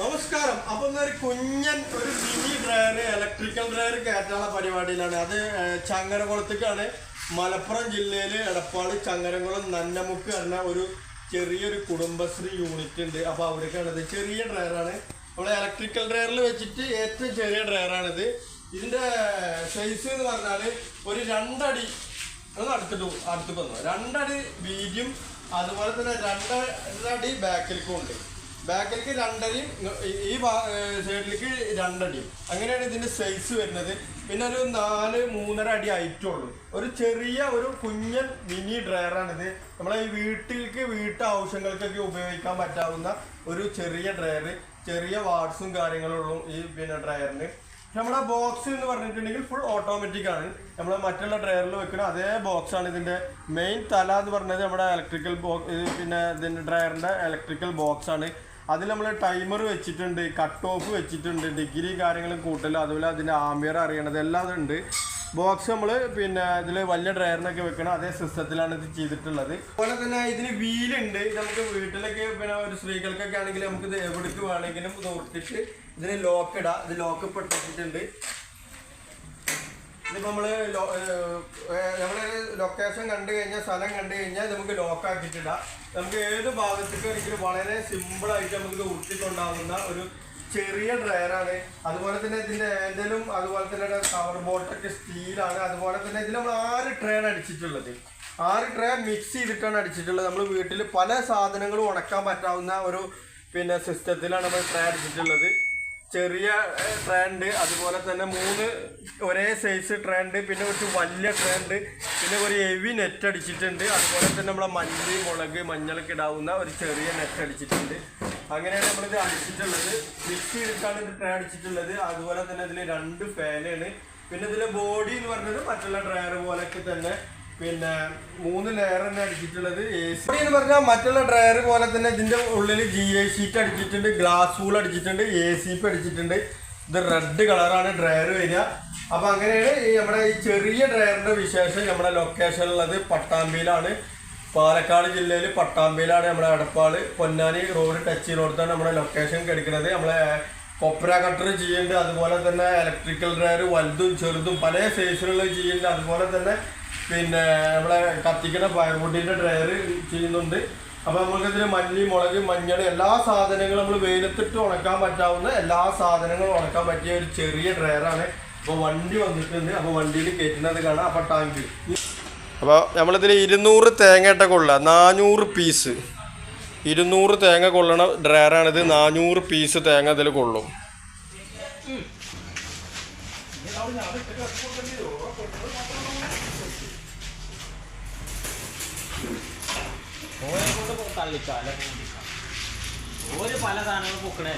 നമസ്കാരം. അപ്പൊ ഒരു കുഞ്ഞൻ ഒരു മിനി ഡ്രയർ ഇലക്ട്രിക്കൽ ഡ്രയർ കയറ്റാനുള്ള പരിപാടിയിലാണ്. അത് ചങ്ങരകുളത്തേക്കാണ്. മലപ്പുറം ജില്ലയിൽ എടപ്പാട് ചങ്ങരകുളം നന്നമുക്ക് എന്ന ഒരു ചെറിയൊരു കുടുംബശ്രീ യൂണിറ്റ് ഉണ്ട്. അപ്പൊ അവിടേക്കാണ് ഇത്. ചെറിയ ഡ്രയറാണ് നമ്മളെ ഇലക്ട്രിക്കൽ ഡ്രയറിൽ വെച്ചിട്ട് ഏറ്റവും ചെറിയ ഡ്രയറാണിത് ഇതിന്റെ സൈസ് എന്ന് പറഞ്ഞാൽ ഒരു രണ്ടടി ഒന്ന് അടുത്തിട്ട് അടുത്ത് വന്നു രണ്ടടി വീതിയും അതുപോലെ തന്നെ രണ്ടടി ബാക്കിലേക്കും ഉണ്ട്. ബാക്കിലേക്ക് രണ്ടടിയും ഈ- സൈഡിലേക്ക് രണ്ടടിയും. അങ്ങനെയാണ് ഇതിന്റെ സൈസ് വരുന്നത്. പിന്നെ ഒരു നാല് മൂന്നര അടി ഉള്ളൂ ഒരു ചെറിയ ഒരു കുഞ്ഞൻ മിനി ഡ്രയറാണിത് നമ്മളെ ഈ വീട്ടിലേക്ക് വീട്ടു ആവശ്യങ്ങൾക്കൊക്കെ ഉപയോഗിക്കാൻ പറ്റാവുന്ന ഒരു ചെറിയ ഡ്രയർ ചെറിയ വാട്സും കാര്യങ്ങളും ഉള്ളൂ ഈ പിന്നെ ഡ്രയറിന് നമ്മുടെ ബോക്സ് എന്ന് പറഞ്ഞിട്ടുണ്ടെങ്കിൽ ഫുൾ ഓട്ടോമാറ്റിക് ആണ്. നമ്മൾ മറ്റുള്ള ഡ്രയറിൽ വെക്കുന്ന അതേ ബോക്സ് ആണ് ഇതിന്റെ മെയിൻ തല എന്ന് പറഞ്ഞത് നമ്മുടെ ഇലക്ട്രിക്കൽ ബോക്സ് പിന്നെ ഇതിന്റെ ഡ്രയറിന്റെ ഇലക്ട്രിക്കൽ ബോക്സ് ആണ്. അതിൽ നമ്മൾ ടൈമർ വെച്ചിട്ടുണ്ട് കട്ട് ഓഫ് വെച്ചിട്ടുണ്ട് ഡിഗ്രി കാര്യങ്ങളും കൂട്ടൽ അതുപോലെ അതിന്റെ ആംബിയർ അറിയണത് എല്ലാം ഉണ്ട് ബോക്സ് നമ്മൾ പിന്നെ ഇതിൽ വലിയ ഡ്രയറിനൊക്കെ വെക്കണം അതേ സിസ്റ്റത്തിലാണ് ഇത് ചെയ്തിട്ടുള്ളത്. അതുപോലെ തന്നെ ഇതിന് വീലുണ്ട്. ഇത് നമുക്ക് വീട്ടിലൊക്കെ പിന്നെ ഒരു സ്ത്രീകൾക്കൊക്കെ ആണെങ്കിൽ നമുക്ക് ഇത് എവിടേക്ക് വേണമെങ്കിലും നോർത്തിട്ട് ഇതിന് ലോക്ക് ഇടാം. ഇത് ലോക്ക് പെട്ടിട്ടുണ്ട് ഇതിപ്പോ നമ്മൾ ലോ- ഏഹ് ഏഹ് നമ്മൾ ലൊക്കേഷൻ കണ്ടു കഴിഞ്ഞാൽ സ്ഥലം കണ്ടു കഴിഞ്ഞാൽ നമുക്ക് ലോക്ക് ആക്കിയിട്ടിടാം. നമുക്ക് ഏത് ഭാഗത്തേക്കും ഒരിക്കലും വളരെ സിമ്പിളായിട്ട് നമുക്ക് ഉരുട്ടിക്കൊണ്ടാവുന്ന ഒരു ചെറിയ ഡ്രയറാണ് അതുപോലെ തന്നെ ഇതിന്റെ ഏതെങ്കിലും അതുപോലെ തന്നെ കവർ ബോട്ടൊക്കെ സ്റ്റീലാണ് അതുപോലെ തന്നെ ഇതിൽ നമ്മൾ ആറ് ട്രെയിൻ അടിച്ചിട്ടുള്ളത്. ആറ് ട്രേ മിക്സ് ചെയ്തിട്ടാണ് അടിച്ചിട്ടുള്ളത്. നമ്മൾ വീട്ടിൽ പല സാധനങ്ങളും ഉണക്കാൻ പറ്റാവുന്ന ഒരു പിന്നെ സിസ്റ്റത്തിലാണ് നമ്മൾ ട്രേ അടിച്ചിട്ടുള്ളത്. ചെറിയ ട്രെൻഡ് അതുപോലെ തന്നെ മൂന്ന് ഒരേ സൈസ് ട്രെൻഡ് പിന്നെ കുറച്ച് വലിയ ട്രെൻഡ് പിന്നെ ഒരു ഹെവി നെറ്റ് അടിച്ചിട്ടുണ്ട്. അതുപോലെ തന്നെ നമ്മളെ മല്ലി മുളക് മഞ്ഞളൊക്കെ ഇടാവുന്ന ഒരു ചെറിയ നെറ്റ് അടിച്ചിട്ടുണ്ട്. അങ്ങനെയാണ് നമ്മളിത് അടിച്ചിട്ടുള്ളത്. മിക്സ് ചെയ്തിട്ടാണ് ഇത് ട്രേ അടിച്ചിട്ടുള്ളത്. അതുപോലെ തന്നെ ഇതിൽ രണ്ട് ഫാനാണ് പിന്നെ ഇതിലെ ബോഡി എന്ന് പറഞ്ഞത് മറ്റുള്ള ഡ്രയർ പോലൊക്കെ തന്നെ പിന്നെ മൂന്ന് ലെയർ തന്നെ അടിച്ചിട്ടുള്ളത് എ സി എന്ന് പറഞ്ഞാൽ മറ്റുള്ള ഡ്രയർ പോലെ തന്നെ ഇതിന്റെ ഉള്ളിൽ ജി എ ഷീറ്റ് അടിച്ചിട്ടുണ്ട് ഗ്ലാസ് വൂൾ അടിച്ചിട്ടുണ്ട് എ സി പി അടിച്ചിട്ടുണ്ട്. ഇത് റെഡ് കളറാണ് ഡ്രയർ വരിക. അപ്പൊ അങ്ങനെയാണ് ഈ നമ്മുടെ ഈ ചെറിയ ഡ്രയറിന്റെ വിശേഷം നമ്മുടെ ലൊക്കേഷൻ ഉള്ളത് പട്ടാമ്പിയിലാണ്. പാലക്കാട് ജില്ലയിൽ പട്ടാമ്പിയിലാണ് നമ്മുടെ അടപ്പാൾ. പൊന്നാനി റോഡ് ടച്ച് ചെയ്യുന്നിടത്താണ് നമ്മുടെ ലൊക്കേഷൻ കിടക്കുന്നത് നമ്മളെ കൊപ്ര കട്ടർ ചെയ്യുന്നുണ്ട്. അതുപോലെ തന്നെ ഇലക്ട്രിക്കൽ ഡ്രയർ വലുതും ചെറുതും പല സൈസിലുള്ള ചെയ്യുന്നുണ്ട്. അതുപോലെ തന്നെ പിന്നെ നമ്മളെ കത്തിക്കുന്ന ഫയർവുഡിന്റെ ഡ്രയർ ചെയ്യുന്നുണ്ട്. അപ്പം നമുക്കിതിൽ മല്ലി മുളക് മഞ്ഞൾ എല്ലാ സാധനങ്ങളും നമ്മൾ വെയിലത്തിട്ട് ഉണക്കാൻ പറ്റാവുന്ന എല്ലാ സാധനങ്ങളും ഉണക്കാൻ പറ്റിയ ഒരു ചെറിയ ഡ്രയറാണ് അപ്പോൾ വണ്ടി വന്നിട്ടുണ്ട്. അപ്പോൾ വണ്ടിയിൽ കയറ്റുന്നത് കാണാം. അപ്പോൾ ടാങ്ക് അപ്പോൾ നമ്മളിതിൽ ഇരുന്നൂറ് തേങ്ങ കൊള്ള നാനൂറ് പീസ് ഇരുന്നൂറ് തേങ്ങ കൊള്ളണ ഡ്രയറാണിത് നാനൂറ് പീസ് തേങ്ങ ഇതിൽ കൊള്ളും. ഓരെ അല്ല ഒരു പല സാധനങ്ങൾ പൊക്കണേ